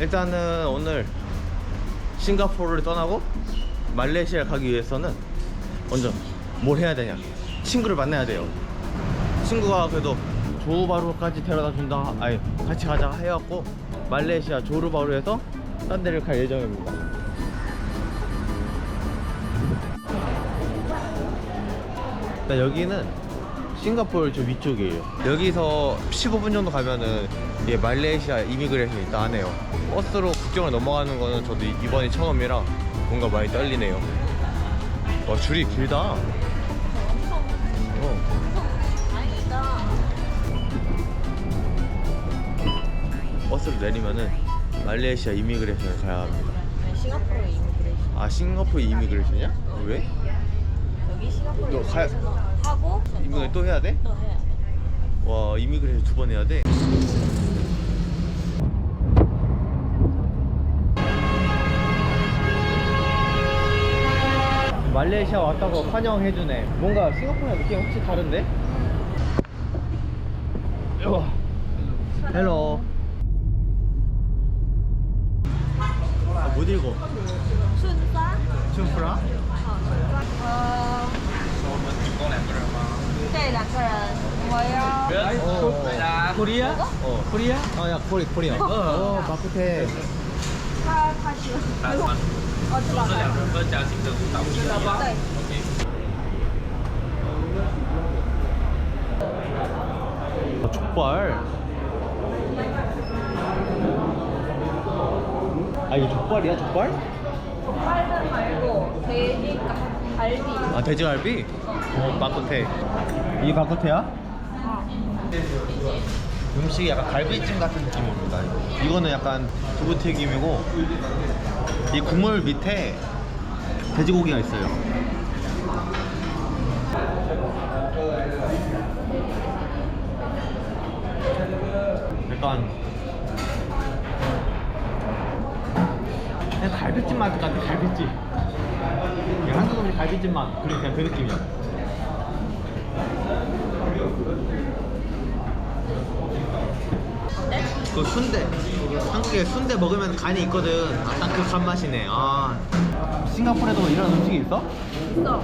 일단은 오늘 싱가포르를 떠나고 말레이시아를 가기 위해서는 먼저 뭘 해야 되냐? 친구를 만나야 돼요. 친구가 그래도 조우바루까지 데려다 준다 아니 같이 가자 해갖고 말레이시아 조르바루에서 딴 데를 갈 예정입니다. 일단 여기는 싱가포르 저 위쪽이에요. 여기서 15분 정도 가면은 이게 말레이시아 이미그레이션이 있다 하네요 버스로 국경을 넘어가는 거는 저도 이번이 처음이라 뭔가 많이 떨리네요 와 줄이 길다 어. 버스를 내리면은 말레이시아 이미그레이션을 가야 합니다 네, 싱가포르 이미그레이션. 아 싱가포르 이미그레이션이야? 왜? 여기 싱가포르 너 이미그레이션 하고 이미그레이션 또 해야 돼? 또 해야 돼. 와 이미그레이션 두 번 해야 돼? 말레이시아 왔다고 환영해주네 뭔가 싱가포르랑 느낌 혹시 다른데? 우와. 헬로 아, 못 읽어 순사? 춘프라? 呃，对，两个人。我要 어, 코리아? 어. 코리아? 아, 야, 코리, 코리아. 어, 마쿠테. 他他喜欢。 哦，知道了。人分加新的舞蹈一个一对。 아, 족발. 아, 이게 족발이야, 족발? 빨간 말고 돼지 갈비. 아, 돼지갈비? 어, 마쿠테. 이게 마쿠테야? 어. 음식이 약간 갈비찜 같은 느낌입니다. 이거는 약간 두부튀김이고, 이 국물 밑에 돼지고기가 있어요. 약간 그냥 갈비찜 맛 같아 갈비찜. 그냥 한국 음식 갈비찜 맛 그냥 그냥 그 느낌이야. 그 순대 한국에 순대 먹으면 간이 있거든. 아, 딱 그 간 맛이네. 아. 싱가포르에도 이런 음식이 있어? 있어.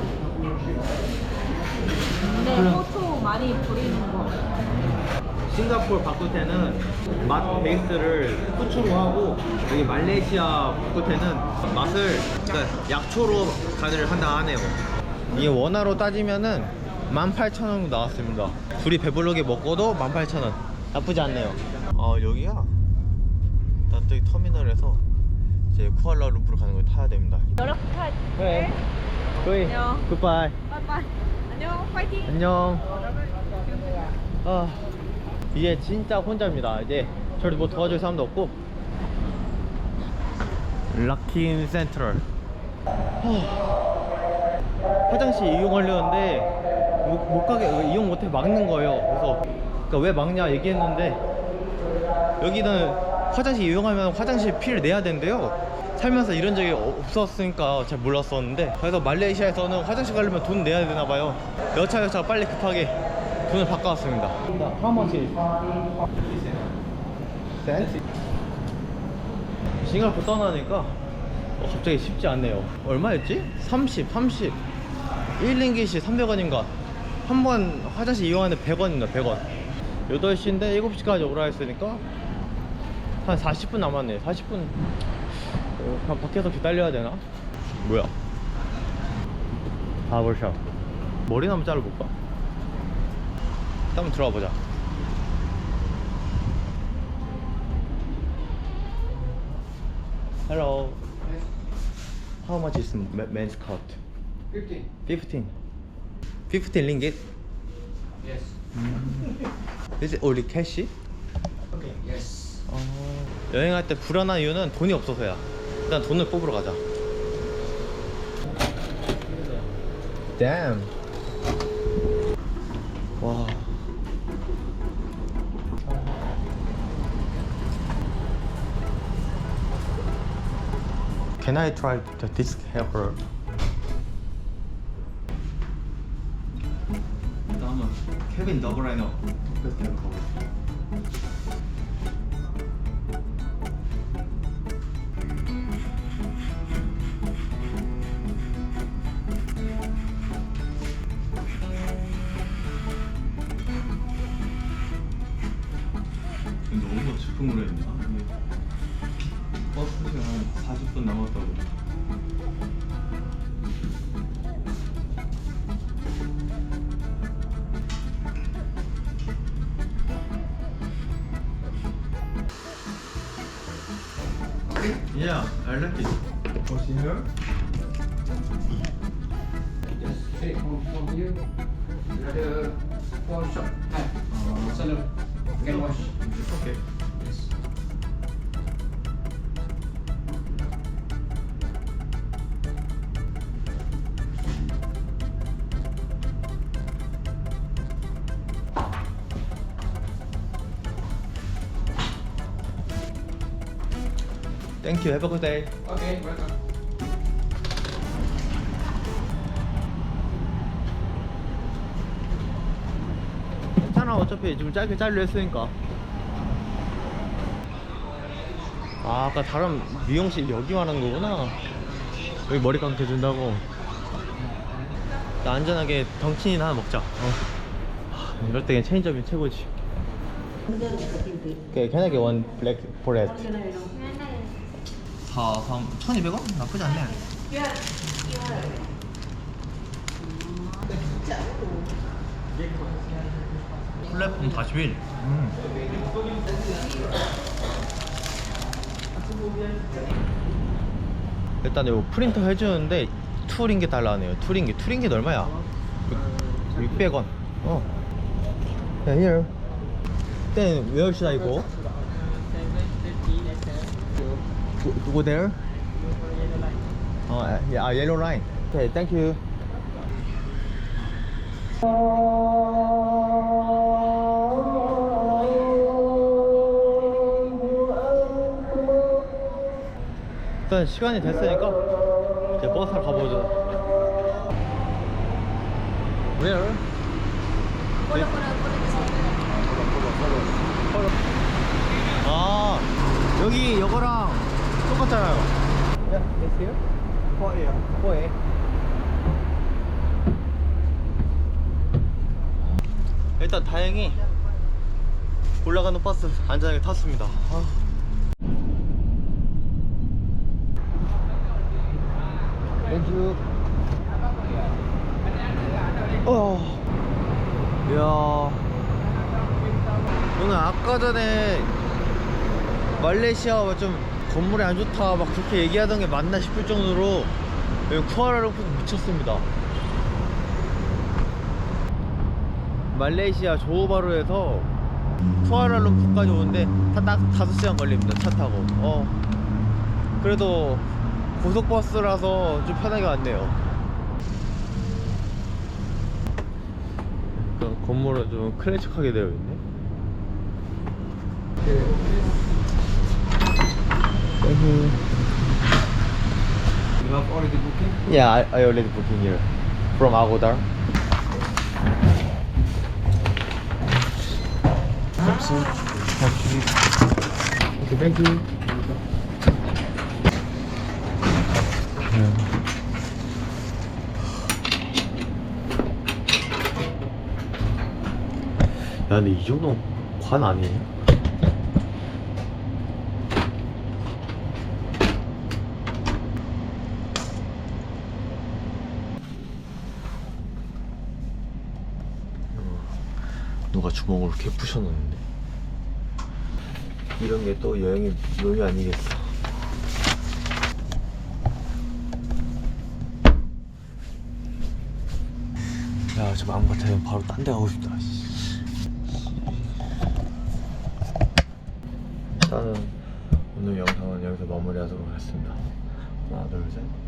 근데 그럼- 호초 많이 부리는 거. 싱가포르 바쿠테는 맛 베이스를 후추로 하고 여기 말레이시아 바쿠테는 맛을 그러니까 약초로 간을 한다 하네요. 이게 원화로 따지면은 18,000원 나왔습니다. 둘이 배부르게 먹고도 18,000원. 나쁘지 않네요. 아 여기야 나또 터미널에서 이제 쿠알라룸푸르 가는 걸 타야 됩니다 연락 부탁. 그래 거의 안녕. 굿바이 빠이빠이. 안녕. 화이팅. 안녕. 아, 이제 진짜 혼자입니다. 이제 저를 뭐 도와줄 사람도 없고. 락킨 센트럴. 하, 화장실 이용하려는데 못, 못 가게 이용 못해 막는 거예요. 그래서 그러니까 왜 막냐 얘기했는데 여기는 화장실 이용하면 화장실 피를 내야 된대요. 살면서 이런 적이 없었으니까 잘 몰랐었는데 그래서 말레이시아에서는 화장실 가려면 돈 내야 되나 봐요. 여차 여차 빨리 급하게 돈을 바꿔왔습니다. How much is? cents? 싱가포르 떠나니까 어, 갑자기 쉽지 않네요. 얼마였지? 30, 30. 1링깃이 300원인가? 한 번 화장실 이용하는데 100원입니다. 100원. 8시인데 7시까지 오라 했으니까 한 40분 남았네. 40분. 어, 밖에서 기다려야 되나? 뭐야? 바버샵. 머리나 한번 잘라볼까? 일단 한번 들어가 보자. Hello. How much is men's cut? 15 15. 15 ringgit? Yes Is it only cash? Okay Yes 어, 여행할 때 불안한 이유는 돈이 없어서야. 일단 돈을 뽑으러 가자. Damn. 와. Can I try the disc helper? 다음은 케빈 더브라이너 디스크 헬퍼. Yeah, I like it. What's in here? Yes, hey, from, from here, you had a wash shop, hand, uh, salon, can wash. Okay. Thank you. Have a good day. Okay, welcome. 괜찮아 어차피 좀 짧게 자르려 했으니까 아 아까 다른 미용실 여기 말하는 거구나 여기 머리 감게 해준다고 나 안전하게 덩친이나 하나 먹자 어. 하, 이럴 때 체인점이 최고지 Okay, can I get one black bread? 4, 3, 1200원? 나쁘지 않네. 플랫폼 41 음. 일단 이거 프린터 해주는데 투링게 달라네요. 투링게 투링게 얼마야? 600원. 어. Yeah, here. where should I go? Go, go there? Oh, yeah, yellow line Okay, thank you 일단 시간이 됐으니까 이제 버스 타러 가보죠 Where? 아 여기 이거랑 똑같잖아요 Yeah, it's here? 일단 다행히 올라가는 버스 안전하게 탔습니다 아. 땡큐 어. 이야 오늘 아까 전에 말레이시아가 좀 건물이 안 좋다 막 그렇게 얘기하던 게 맞나 싶을 정도로 여기 쿠알라룸푸르 미쳤습니다. 말레이시아 조호바루에서 쿠알라룸푸르까지 오는데 딱 5시간 걸립니다 차 타고. 어. 그래도 고속버스라서 좀 편하게 왔네요. 그 건물은 좀 클래식하게 되어 있네 You have already booking? Yeah, I, I already booking here from Agodar. Okay, thank you. 야, 근데 이 정도 관 아니에요? 누가 주먹으로 이렇게 부셔놓는데. 이런 게 또 여행의 묘미 아니겠어. 야 저 마음 같아면 바로 딴 데 가고 싶다 씨. 일단은 오늘 영상은 여기서 마무리하도록 하겠습니다. 하나 둘셋